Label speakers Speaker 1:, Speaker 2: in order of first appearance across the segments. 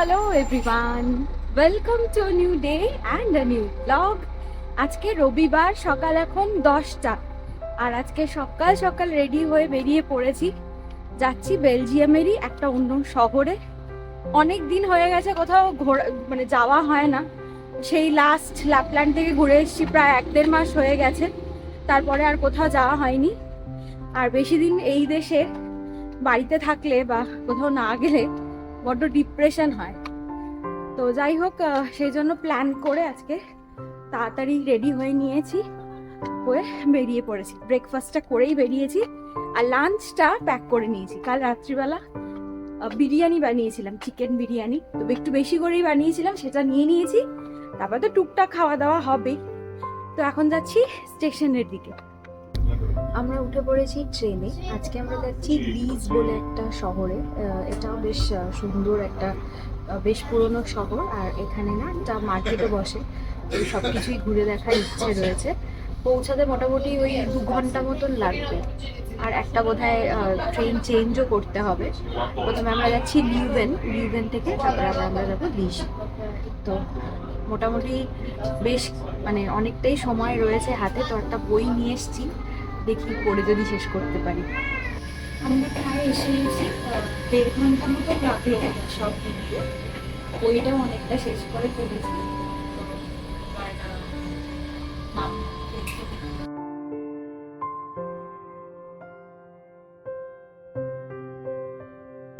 Speaker 1: Hello everyone welcome to new day and a new blog আজকে রবিবার, সকাল এখন দশটা। আর আজকে সকাল সকাল রেডি হয়ে বেরিয়ে পড়েছি। যাচ্ছি বেলজিয়ামেরই একটা অন্য শহরে। অনেক দিন হয়ে গেছে, কোথাও ঘোরা মানে যাওয়া হয় না। সেই লাস্ট ল্যাপল্যান্ড থেকে ঘুরে এসেছি, প্রায় এক দেড় মাস হয়ে গেছে। তারপরে আর কোথাও যাওয়া হয়নি। আর বেশি দিন এই দেশে বাড়িতে থাকলে বা কোথাও না গেলে বড্ড ডিপ্রেশন হয়। তো যাই হোক সেই জন্য প্ল্যান করে আজকে তাড়াতাড়ি রেডি হয়ে নিয়েছি, হয়ে বেরিয়ে পড়েছি। ব্রেকফাস্টটা করেই বেরিয়েছি আর লাঞ্চটা প্যাক করে নিয়েছি। কাল রাত্রিবেলা বিরিয়ানি বানিয়েছিলাম চিকেন বিরিয়ানি। তো একটু বেশি করেই বানিয়েছিলাম, সেটা নিয়ে নিয়েছি। তারপর তো টুকটাক খাওয়া দাওয়া হবেই। তো এখন যাচ্ছি স্টেশনের দিকে।
Speaker 2: আমরা উঠে পড়েছি ট্রেনে। আজকে আমরা যাচ্ছি লিজ বলে একটা শহরে। এটাও বেশ সুন্দর একটা বেশ পুরনো শহর। আর এখানে না একটা মার্কেটও বসে। সব কিছুই ঘুরে দেখার ইচ্ছে রয়েছে। পৌঁছাতে মোটামুটি ওই দু ঘণ্টা মতন লাগবে। আর একটা বোধহয় ট্রেন চেঞ্জও করতে হবে। প্রথমে আমরা যাচ্ছি লিউভেন। লিউভেন থেকে তারপরে আবার আমরা যাব লিজ। তো মোটামুটি বেশ মানে অনেকটাই সময় রয়েছে হাতে। তো একটা বই নিয়ে এসেছি। দেখি পড়ে যদি শেষ করতে পারি।
Speaker 1: আমরা প্রায় এসে দেড় ঘণ্টা মতো লাগল সব মিলিয়ে। বইটাও অনেকটা শেষ করে ফেলেছি।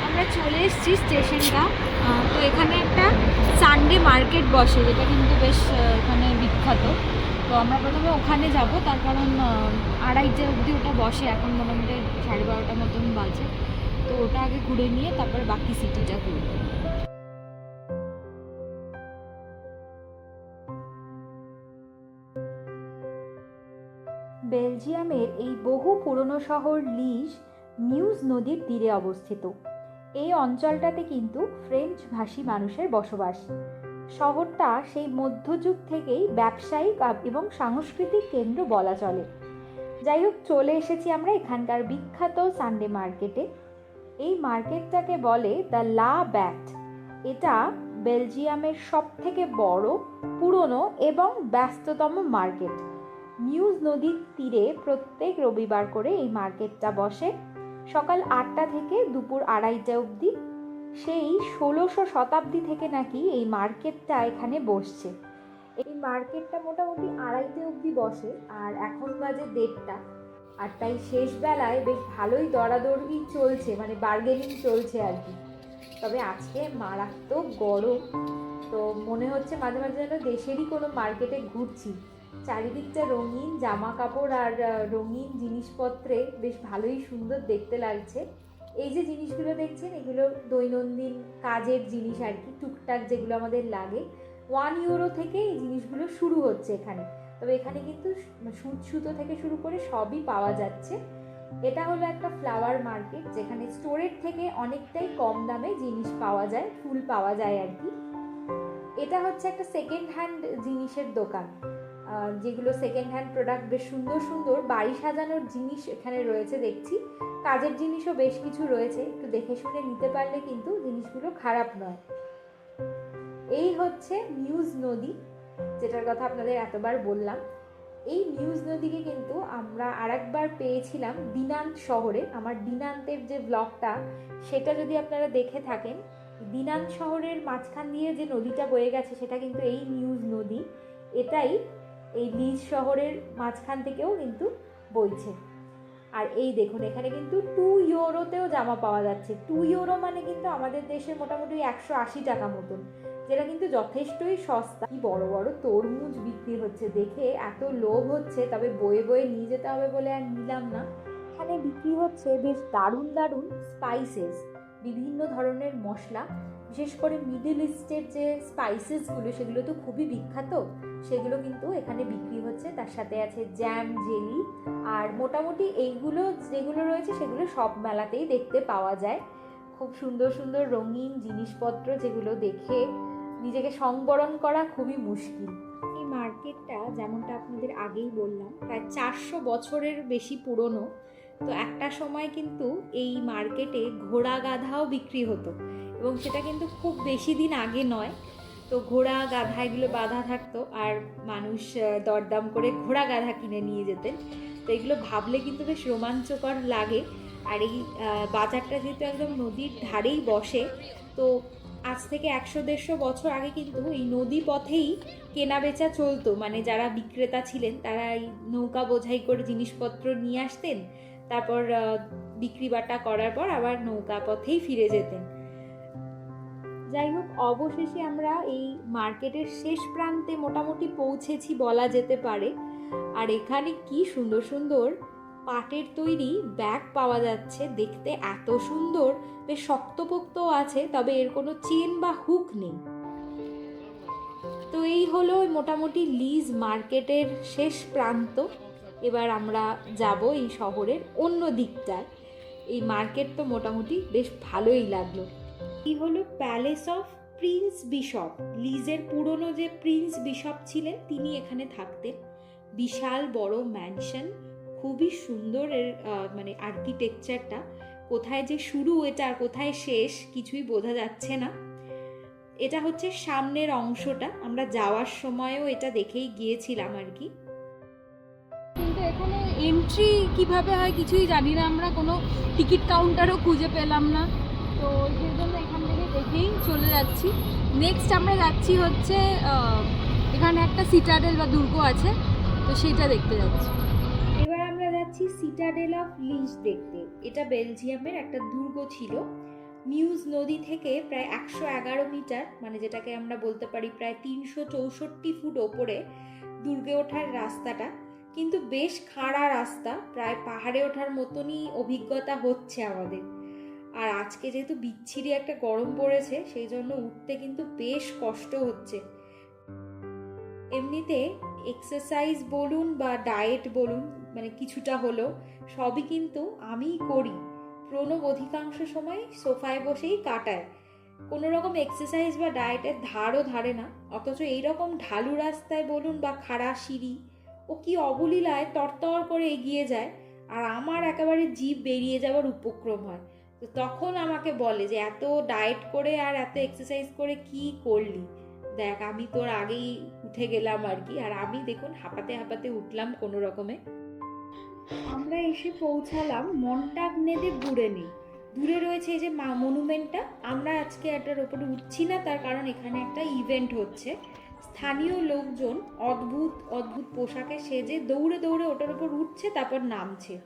Speaker 1: আমরা চলে এসেছি স্টেশনটা তো এখানে একটা সানডে মার্কেট বসে যেটা কিন্তু বেশ এখানে বিখ্যাত। তো আমরা প্রথমে ওখানে যাব, তার কারণ আড়াইটে অবধি ওটা বসে, এখন মোটামুটি সাড়ে বারোটা মতন বাজে। তো ওটা আগে ঘুরে নিয়ে তারপর বাকি সিটিটা ঘুরবো।
Speaker 3: বেলজিয়ামের এই বহু পুরনো শহর লিস মিউজ নদীর তীরে অবস্থিত। এই অঞ্চলটাতে কিন্তু ফ্রেঞ্চ ভাষী মানুষের বসবাস। শহরটা সেই মধ্যযুগ থেকেই ব্যবসায়িক এবং সাংস্কৃতিক কেন্দ্র বলা চলে। যাই হোক, চলে এসেছি আমরা এখানকার বিখ্যাত সানডে মার্কেটে এই মার্কেটটাকে বলে দ্য লা ব্যাট এটা বেলজিয়ামের সবথেকে বড়, পুরনো এবং ব্যস্ততম মার্কেট। মিউজ নদীর তীরে প্রত্যেক রবিবার করে এই মার্কেটটা বসে। সকাল আটটা থেকে দুপুর আড়াইটা অবধি সেই ষোলোশো শতাব্দী থেকে নাকি এই মার্কেটটা এখানে বসছে। এই মার্কেটটা মোটামুটি আড়াইটে অবধি বসে, আর এখন বাজে দেড়টা। আর তাই শেষ বেলায় বেশ ভালোই দরাদরি চলছে মানে বার্গেনিং চলছে আর কি। তবে আজকে মারাত্মক গরম, তো মনে হচ্ছে মাঝে মাঝে যেন দেশেরই কোনো মার্কেটে ঘুরছি। চারিদিকটা রঙিন জামা কাপড় আর রঙিন জিনিসপত্রে বেশ ভালোই সুন্দর দেখতে লাগছে। এই যে জিনিসগুলো দেখছেন, এগুলো দৈনন্দিন কাজের জিনিস আর কি, টুকটাক যেগুলো আমাদের লাগে ওয়ান ইউরো থেকে এই জিনিসগুলো শুরু হচ্ছে এখানে। তবে এখানে কিন্তু সুত সুতো থেকে শুরু করে সবই পাওয়া যাচ্ছে। এটা হলো একটা ফ্লাওয়ার মার্কেট যেখানে স্টোরের থেকে অনেকটাই কম দামে জিনিস পাওয়া যায়, ফুল পাওয়া যায় আর কি। এটা হচ্ছে একটা সেকেন্ড হ্যান্ড জিনিসের দোকান। যেগুলো সেকেন্ড হ্যান্ড প্রোডাক্ট বেশ সুন্দর সুন্দর বাড়ি সাজানোর জিনিস এখানে রয়েছে দেখছি। কাজের জিনিসও বেশ কিছু রয়েছে, একটু দেখে শুনে নিতে পারলে কিন্তু জিনিসগুলো খারাপ নয়। এই হচ্ছে নিউজ নদী, যেটার কথা আপনাদের এতবার বললাম। এই নিউজ নদীকে কিন্তু আমরা আরেকবার পেয়েছিলাম দিনান্ত শহরে। আমার দিনান্তের যে ব্লগটা সেটা যদি আপনারা দেখে থাকেন, দিনান্ত শহরের মাঝখান দিয়ে যে নদীটা বয়ে গেছে, সেটা কিন্তু এই নিউজ নদী। এটাই এই লিজ শহরের মাঝখান থেকেও কিন্তু বইছে। আর এই দেখুন, এখানে কিন্তু টু ইউরোতেও জামা পাওয়া যাচ্ছে। টু ইউরো মানে কিন্তু আমাদের দেশে মোটামুটি একশো আশি টাকা মতন, যেটা কিন্তু যথেষ্টই সস্তা। বড় বড় তরমুজ বিক্রি হচ্ছে, দেখে এত লোভ হচ্ছে, তবে বয়ে বয়ে নিয়ে যেতে হবে বলে আর নিলাম না। এখানে বিক্রি হচ্ছে বেশ দারুণ দারুণ স্পাইসেস বিভিন্ন ধরনের মশলা, বিশেষ করে মিডল ইস্টের যে স্পাইসেসগুলো সেগুলো তো খুবই বিখ্যাত। সেগুলো কিন্তু এখানে বিক্রি হচ্ছে। তার সাথে আছে জ্যাম জেলি আর মোটামুটি এইগুলো যেগুলো রয়েছে সেগুলো সব মেলাতেই দেখতে পাওয়া যায়। খুব সুন্দর সুন্দর রঙিন জিনিসপত্র যেগুলো দেখে নিজেকে সংবরণ করা খুবই মুশকিল। এই মার্কেটটা যেমনটা আপনাদের আগেই বললাম, প্রায় চারশো বছরের বেশি পুরনো। তো একটা সময় কিন্তু এই মার্কেটে ঘোড়া গাধাও বিক্রি হতো। এবং সেটা কিন্তু খুব বেশি দিন আগে নয়। তো ঘোড়া গাধা এগুলো বাঁধা থাকতো আর মানুষ দরদাম করে ঘোড়া গাধা কিনে নিয়ে যেতেন। তো এগুলো ভাবলে কিন্তু বেশ রোমাঞ্চকর লাগে। আর এই বাজারটা যেহেতু একদম নদীর ধারেই বসে, তো আজ থেকে একশো দেড়শো বছর আগে কিন্তু এই নদী পথেই কেনা বেচা চলতো। মানে যারা বিক্রেতা ছিলেন, তারা এই নৌকা বোঝাই করে জিনিসপত্র নিয়ে আসতেন। তারপর বিক্রি বাটা করার পর আবার নৌকা পথেই ফিরে যেতেন। যাই হোক, অবশেষে আমরা এই মার্কেটের শেষ প্রান্তে মোটামুটি পৌঁছেছি বলা যেতে পারে। আর এখানে কি সুন্দর সুন্দর পাটের তৈরি ব্যাগ পাওয়া যাচ্ছে, দেখতে এত সুন্দর। বেশ শক্তপোক্তও আছে, তবে এর কোনো চেন বা হুক নেই। তো এই হলো মোটামুটি লিজ মার্কেটের শেষ প্রান্ত। এবার আমরা যাব এই শহরের অন্য দিকটায়। এই মার্কেট তো মোটামুটি বেশ ভালোই লাগল। এই হলো? প্যালেস অফ প্রিন্স বিশপ লিজের পুরনো যে প্রিন্স বিশপ ছিলেন, তিনি এখানে থাকতেন। বিশাল বড় ম্যানশন খুবই সুন্দর এর মানে আর্কিটেকচারটা কোথায় যে শুরু এটা আর কোথায় শেষ কিছুই বোঝা যাচ্ছে না। এটা হচ্ছে সামনের অংশটা। আমরা যাওয়ার সময়ও এটা দেখেই গিয়েছিলাম আর কি।
Speaker 1: কিন্তু এখানে এন্ট্রি কীভাবে হয় কিছুই জানি না। আমরা কোনো টিকিট কাউন্টারও খুঁজে পেলাম না। তো জন্য এখান থেকে দেখেই চলে যাচ্ছি। নেক্সট আমরা যাচ্ছি হচ্ছে এখানে একটা সিটাডেল বা দুর্গ আছে, তো সেটা দেখতে যাচ্ছি।
Speaker 3: এবার আমরা যাচ্ছি সিটাডেল অফ লিজ দেখতে। এটা বেলজিয়ামের একটা দুর্গ ছিল। মিউজ নদী থেকে প্রায় একশো এগারো মিটার মানে যেটাকে আমরা বলতে পারি প্রায় তিনশো চৌষট্টি ফুট ওপরে দুর্গে ওঠার রাস্তাটা। কিন্তু বেশ খাড়া রাস্তা, প্রায় পাহাড়ে ওঠার মতনই অভিজ্ঞতা হচ্ছে আমাদের। আর আজকে যেহেতু বিচ্ছিরি একটা গরম পড়েছে, সেই জন্য উঠতে কিন্তু বেশ কষ্ট হচ্ছে। এমনিতে এক্সারসাইজ বলুন বা ডায়েট বলুন মানে কিছুটা হলো সবই কিন্তু আমিই করি। প্রণব অধিকাংশ সময় সোফায় বসেই কাটায়। কোনো রকম এক্সারসাইজ বা ডায়েটের ধারও ধারে না, অথচ এই রকম ঢালু রাস্তায় বলুন বা খাড়া সিঁড়ি, ও কি অবলীলায় তরতর করে এগিয়ে যায়, আর আমার একেবারে জীব বেরিয়ে যাওয়ার উপক্রম হয়। তো তখন আমাকে বলে যে, এত ডায়েট করে আর এত এক্সারসাইজ করে কি করলি? দেখ, আমি তোর আগেই উঠে গেলাম আর কি। আর আমি দেখুন, হাঁপাতে হাঁপাতে উঠলাম কোনো রকমে। আমরা এসে পৌঁছালাম মন্টাগনেদে বুড়েনে দূরে রয়েছে এই যে মা মনুমেন্টটা আমরা আজকে এটার ওপরে উঠছি না, তার কারণ এখানে একটা ইভেন্ট হচ্ছে। স্থানীয় লোকজন অদ্ভুত অদ্ভুত পোশাকে সেজে দৌড়ে দৌড়ে ওটার ওপর উঠছে, তারপর নামছে।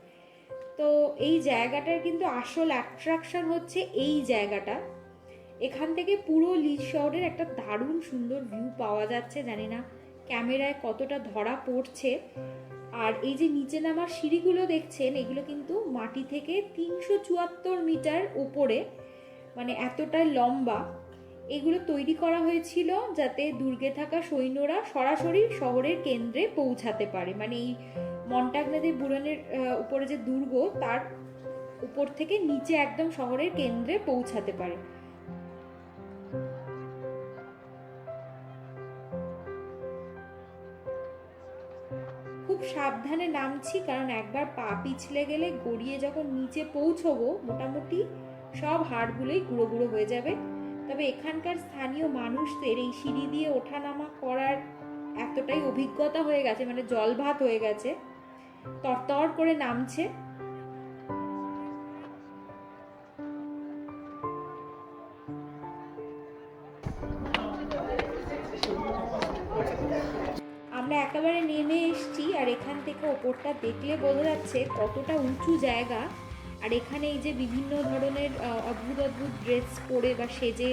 Speaker 3: তো এই জায়গাটার কিন্তু আসল অ্যাট্রাকশন হচ্ছে এই জায়গাটা। এখান থেকে পুরো লিজ শহরের একটা দারুণ সুন্দর ভিউ পাওয়া যাচ্ছে, জানি না ক্যামেরায় কতটা ধরা পড়ছে। আর এই যে নিচে নামার সিঁড়িগুলো দেখছেন, এগুলো কিন্তু মাটি থেকে তিনশো চুয়াত্তর মিটার উপরে মানে এতটাই লম্বা। এগুলো তৈরি করা হয়েছিল যাতে দুর্গে থাকা সৈন্যরা সরাসরি শহরের কেন্দ্রে পৌঁছাতে পারে। মানে এই মন্টাগনাদে বুড়ানের উপরে যে দুর্গ, তার উপর থেকে নিচে একদম শহরের কেন্দ্রে পৌঁছাতে পারে। খুব সাবধানে নামছি, কারণ একবার পা পিছলে গেলে গড়িয়ে যখন নিচে পৌঁছবো, মোটামুটি সব হাড়গুলোই গুঁড়ো গুঁড়ো হয়ে যাবে। তবে এখানকার স্থানীয় মানুষদের এই সিঁড়ি দিয়ে ওঠানামা করার এতটাই অভিজ্ঞতা হয়ে গেছে মানে জলভাত হয়ে গেছে। তরতর করে নামছে। আমরা একেবারে নেমে এসেছি আর এখান থেকে ওপরটা দেখলে বোঝা যাচ্ছে কতটা উঁচু জায়গা। আর এখানে এই যে বিভিন্ন ধরনের অদ্ভুত অদ্ভুত ড্রেস পরে বা সেজে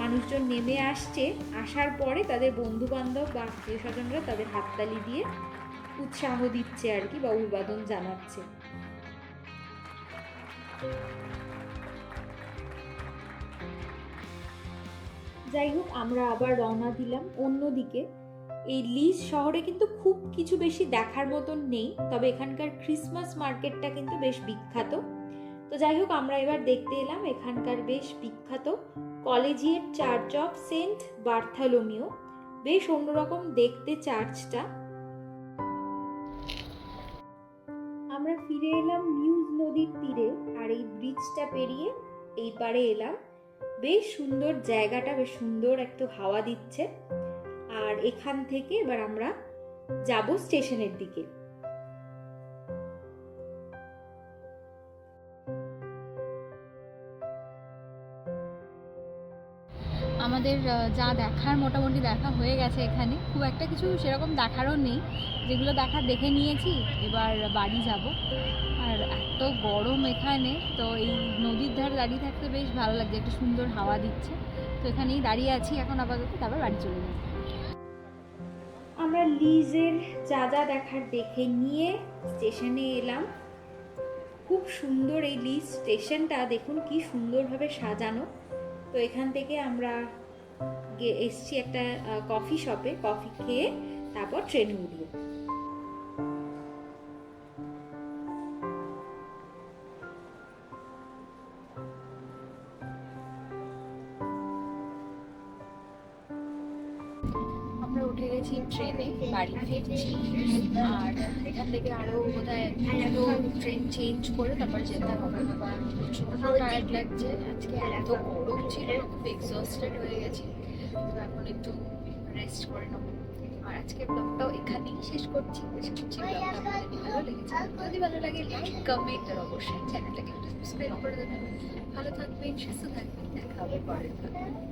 Speaker 3: মানুষজন নেমে আসছে, আসার পরে তাদের বন্ধু বান্ধব বা আত্মীয় স্বজনরা তাদের হাততালি দিয়ে উৎসাহ দিচ্ছে আর কি বা অভিবাদন জানাচ্ছে। যাই হোক, আমরা আবার রওনা দিলাম অন্যদিকে। এই লিজ শহরে কিন্তু খুব কিছু বেশি দেখার মতন নেই, তবে এখানকার ক্রিসমাস মার্কেটটা কিন্তু বেশ বিখ্যাত। তো যাই হোক, আমরা এবার দেখতে এলাম এখানকার বেশ বিখ্যাত collegiate church of saint Bartholomew বেশ অন্যরকম দেখতে চার্চটা আমরা ফিরে এলাম নিউজ নদীর তীরে আর এই ব্রিজটা পেরিয়ে এই পারে এলাম। বেশ সুন্দর জায়গাটা, বেশ সুন্দর একটু হাওয়া দিচ্ছে। আর এখান থেকে এবার আমরা যাব স্টেশনের দিকে।
Speaker 1: যা দেখার মোটামুটি দেখা হয়ে গেছে এখানে। খুব একটা কিছু সেরকম দেখারও নেই। যেগুলো দেখার দেখে নিয়েছি, এবার বাড়ি যাব। আর এত গরম এখানে, তো এই নদীর ধারে দাঁড়িয়ে থাকতে বেশ ভালো লাগছে। একটা সুন্দর হাওয়া দিচ্ছে। তো এখানেই দাঁড়িয়ে আছি এখন আপাতত, তারপর বাড়ি চলে যাব।
Speaker 3: আমরা লিজের যা যা দেখার দেখে নিয়ে স্টেশনে এলাম। খুব সুন্দর এই লিজ স্টেশনটা, দেখুন কি সুন্দরভাবে সাজানো। তো এখান থেকে আমরা এসছি একটা কফি শপে কফি খেয়ে তারপর ট্রেনে উঠবো।
Speaker 2: বাড়ি ফিরছি। আর এখান থেকে আরও বোধহয় দুটো ট্রেন চেঞ্জ করে তারপর যেতে হবে। প্রচণ্ড টায়ার্ড লাগছে। আজকে এত গরম ছিল, খুব এক্সস্টেড হয়ে গেছি। তো এখন একটু রেস্ট করে নেব। আর আজকে ব্লগটাও এখানেই শেষ করছি। ভালো লেগেছে। যদি ভালো লাগে লাইক কমেন্ট আর অবশ্যই চ্যানেলটাকে একটু সাবস্ক্রাইব করে দেবেন। ভালো থাকবেন, সুস্থ থাকবেন, দেখা হবে এ।